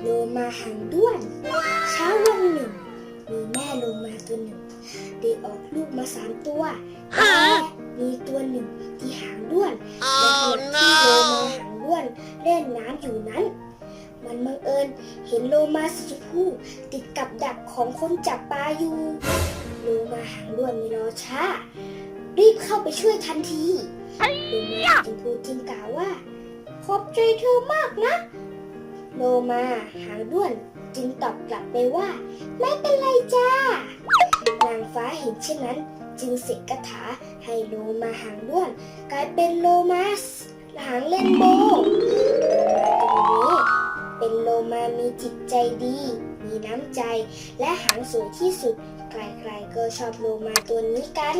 หางด้วน เช้าวันหนึ่ง มีแม่โลมาตัวหนึ่งได้ออกลูกมาสามตัวแต่มีตัวหนึ่งที่หางด้วนและขณะที่โลมาหางด้วนเล่นน้ำอยู่นั้น มันบังเอิญเห็นโลมาสีชมพูติดกับดักของคนจับปลาอยู่โลมาหางด้วนไม่รอช้า รีบเข้าไปช่วยทันทีโลมาจึงพูดจึงกล่าวว่าขอบใจเธอมากนะ โลมาหางด้วนจึงตอบกลับไปว่า ไม่เป็นไรจ้านางฟ้าเห็นเช่นนั้น จึงเสกคาถาให้โลมาหางด้วน กลายเป็นโลมาหางเลนโบตัวนี้เป็นโลมามีจิตใจดี มีน้ำใจ และหางสวยที่สุด ใครๆก็ชอบโลมาตัวนี้กัน